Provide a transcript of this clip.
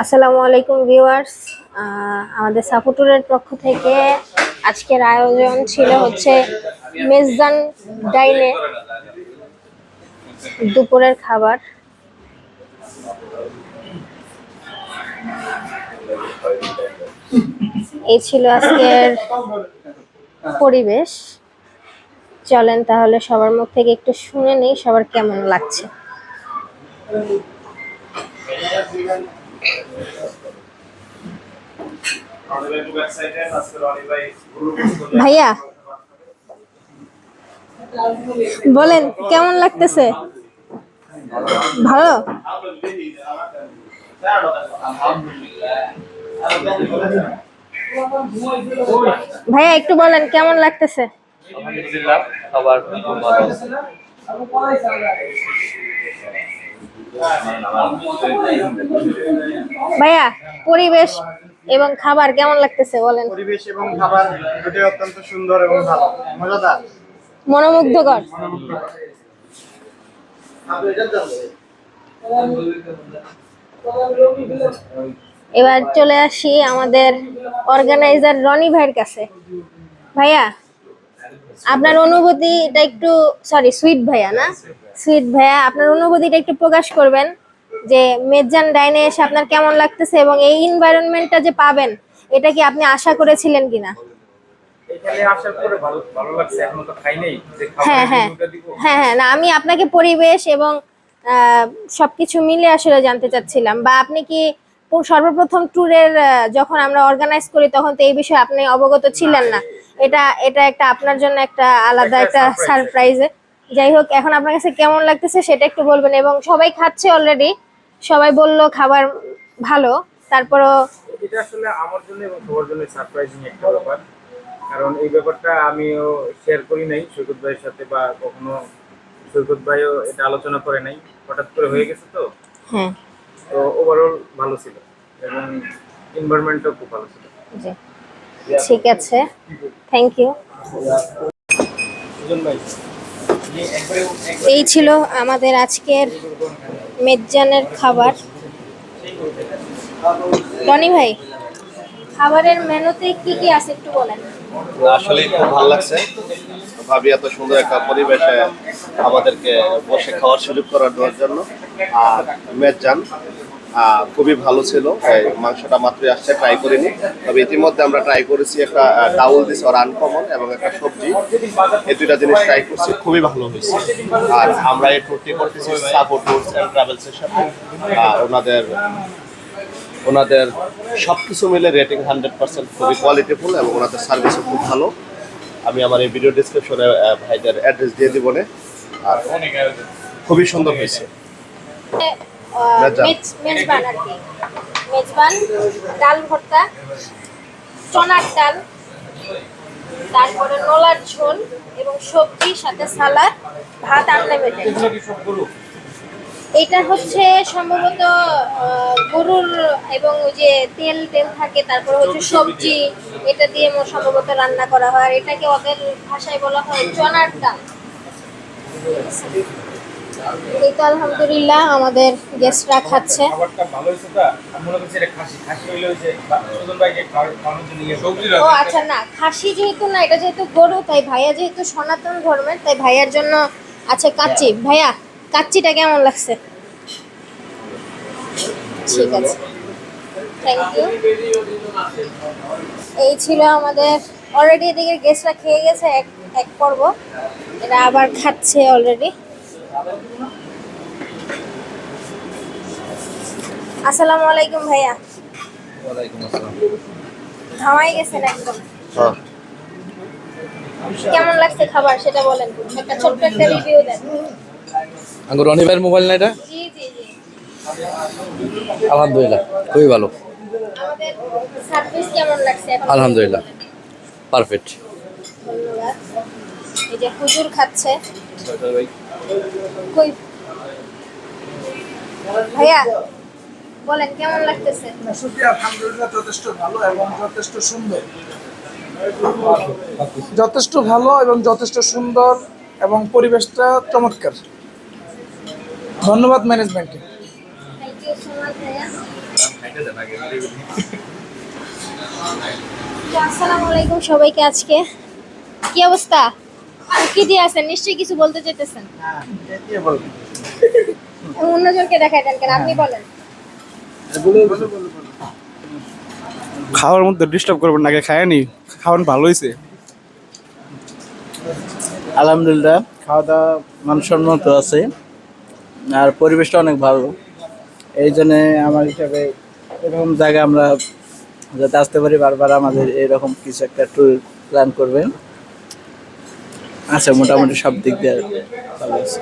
আসসালামু আলাইকুম ভিউয়ার্স। আমাদের সাপোর্টরের পক্ষ থেকে আজকের আয়োজন ছিল হচ্ছে মেজদান ডাইনে দুপুরের খাবার। এই ছিল আজকের পরিবেশ। চলেন তাহলে সবার মুখ থেকে একটু শুনে নেই, সবার কেমন লাগছে? ভাইয়া বলেন কেমন লাগতেছে? ভালো? ভাইয়া একটু বলেন কেমন লাগতেছে? আলহামদুলিল্লাহ ভাইয়া পরিবেশ এবং খাবার কেমন লাগতেছে বলেন? পরিবেশ এবং খাবার দুটোই অত্যন্ত সুন্দর এবং ভালো। মজাদার। মনোমুগ্ধকর। এবার চলে আসি আমাদের অর্গানাইজার রনি ভাইয়ের কাছে। ভাইয়া আপনার অনুভূতিটা একটু সরি সুইট ভাইয়া না? সুইট ভাইয়া আপনার অনুভূতিটা একটু প্রকাশ করবেন যে মেজান ডাইনে এসে আপনার কেমন লাগতেছে এবং এই এনভায়রনমেন্টটা যে পাবেন এটা কি আপনি আশা করেছিলেন কিনা? হ্যাঁ হ্যাঁ। হ্যাঁ হ্যাঁ না আমি আপনাকে পরিবেশ এবং সবকিছু মিলে আসলে জানতে চাচ্ছিলাম। বা আপনি কি সর্বপ্রথম ট্যুরের যখন আমরা অর্গানাইজ করি তখন তো এই বিষয়ে আপনি অবগত ছিলেন না। এটা এটা একটা আপনার জন্য একটা আলাদা একটা সারপ্রাইজ যাই হোক এখন আপনার কাছে কেমন লাগতেছে সেটা একটু বলবেন। এবং সবাই খাচ্ছে অলরেডি সবাই বলল খাবার ভালো। তারপরও এটা আসলে আমার জন্য এবং সবার জন্য সারপ্রাইজিং একটা ব্যাপার। কারণ এই ব্যাপারটা আমিও শেয়ার করি নাই সৈকত ভাইয়ের সাথে বা কখনো। সৈকত ভাইও এটা আলোচনা করে নাই। হঠাৎ করে হয়ে গেছে তো। হ্যাঁ। তো ওভারঅল ভালো ছিল। এবং এনভায়রনমেন্টও খুব ভালো ছিল। জি। ঠিক আছে। থ্যাংক ইউ সুজন ভাই। এই ছিল আমাদের আজকের মেজ্জানের খাবার। রনি ভাই, খাবারের মেনুতে কি কি আছে একটু বলেন। আসলে খুব ভালো লাগছে। ভাবি এত সুন্দর একটা পরিবেশে আমাদেরকে বসে খাওয়ার সুযোগ করার দেওয়ার জন্য। আর মেজান খুবই ভালো ছিল মাংসটা মাত্রই আসছে ট্রাই করিনি। তবে ইতিমধ্যে আমরা ট্রাই করেছি একটা ডাউল দিস আর আনকমন এবং একটা সবজি। এই দুইটা জিনিস ট্রাই করছি, খুবই ভালো হয়েছে। আর আমরা এই ট্যুরটি করতেছি সাপো ট্যুরস অ্যান্ড ট্রাভেলসের সাথে। ওনাদের ওনাদের সব কিছু মিলে রেটিং হান্ড্রেড পার্সেন্ট খুবই কোয়ালিটিফুল এবং ওনাদের সার্ভিসও খুব ভালো। আমি আমার এই ভিডিও ডিসক্রিপশনে ভাইদের অ্যাড্রেস দিয়ে দিব নে। আর খুবই সুন্দর হয়েছে। মেজবান। মেজ- মেজবান আর কি। মেজবান ডাল ভর্তা চনার ডাল তারপরে নলার ঝোল এবং সবজি সাথে সালাদ ভাত আনলিমিটেড এটা হচ্ছে সম্ভবত গরুর এবং ওই যে তেল তেল থাকে তারপরে হচ্ছে সবজি এটা দিয়ে মো- সম্ভবত রান্না করা হয়। আর এটাকে ওদের ভাষায় বলা হয় চনার ডাল। এই তো আলহামদুলিল্লাহ আমাদের গেস্টরা খাচ্ছে। খাবারটা ভালো হয়েছে তা? আমি করছি এটা খাসি। খাসি হইলে হয়েছে সুজন ভাইকে খাওয়া- খাওয়ানোর জন্য ইয়ে ও আচ্ছা না খাসি যেহেতু না এটা যেহেতু গরু তাই ভাইয়া যেহেতু সনাতন ধর্মের তাই ভাইয়ার জন্য আছে কাচ্চি। ভাইয়া কাচ্চিটা কেমন লাগছে? ঠিক আছে। থ্যাংক ইউ এই ছিল আমাদের অলরেডি এদিকে গেস্টরা খেয়ে গেছে এক এক পর্ব। এরা আবার খাচ্ছে অলরেডি আসসালামু আলাইকুম ভাইয়া। ধামাই গেছেন একদম। হ্যাঁ। কেমন লাগছে খাবার সেটা বলেন। একটা ছোট্ট একটা রিভিউ দেন। আঙ্গুর রনি ভাইয়ের মোবাইল না এটা? জি জি জি। আলহামদুলিল্লাহ খুবই ভালো। আমাদের সার্ভিস কেমন লাগছে এখন? আলহামদুলিল্লাহ পারফেক্ট ধন্যবাদ। এই যে হুজুর খাচ্ছে। কই? ভাইয়া বলেন কেমন লাগতেছে? সত্যি আলহামদুলিল্লাহ যথেষ্ট ভালো এবং যথেষ্ট সুন্দর। যথেষ্ট ভালো এবং যথেষ্ট সুন্দর এবং পরিবেশটা চমৎকার। ধন্যবাদ ম্যানেজমেন্টকে। তো আসসালামু আলাইকুম সবাইকে আজকে। কি অবস্থা? কি দিয়ে আছেন? নিশ্চয়ই কিছু বলতে চাইতেছেন। অন্যজনকে দেখাই দেন কেন? আপনি বলেন। খাওয়ার মধ্যে ডিস্টার্ব করবেন না খায়নি খাওয়ান ভালো হয়েছে আলহামদুলিল্লাহ খাওয়া দাওয়া মানসম্মত আছে আর পরিবেশটা অনেক ভালো। এই জন্য আমার হিসাবে এরকম জায়গায় আমরা যাতে আসতে পারি বারবার আমাদের এরকম কিছু একটা ট্যুর প্ল্যান করবেন। আচ্ছা মোটামুটি সব দিক দিয়ে ভালো আছে।